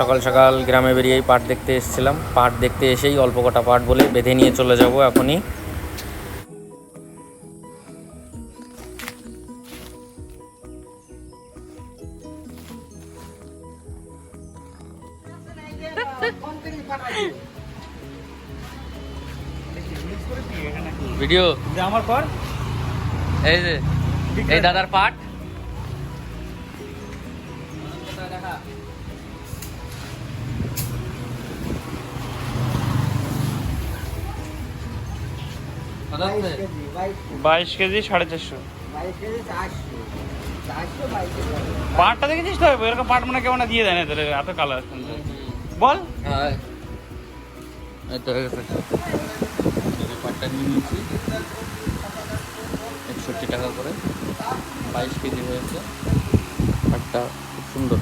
সকাল সকাল গ্রামে বেরিয়েই পাট দেখতে এসেছিলাম। পাট দেখতে এসেই অল্প কটা পাট বলে বেঁধে নিয়ে চলে যাব এখনই। ভিডিও? আমার পর? এই যে এই দাদার পাট বাইশ কেজি, সাড়ে চারশো। পাটটা দেখেছিস তো? এরকম পাট মানে কেমন দিয়ে দেয় না তোর এত কালার বল। হ্যাঁ। পাটটা নিয়ে নিয়েছি। একষট্টি টাকা করে। বাইশ কেজি হয়েছে। পাটটা খুব সুন্দর।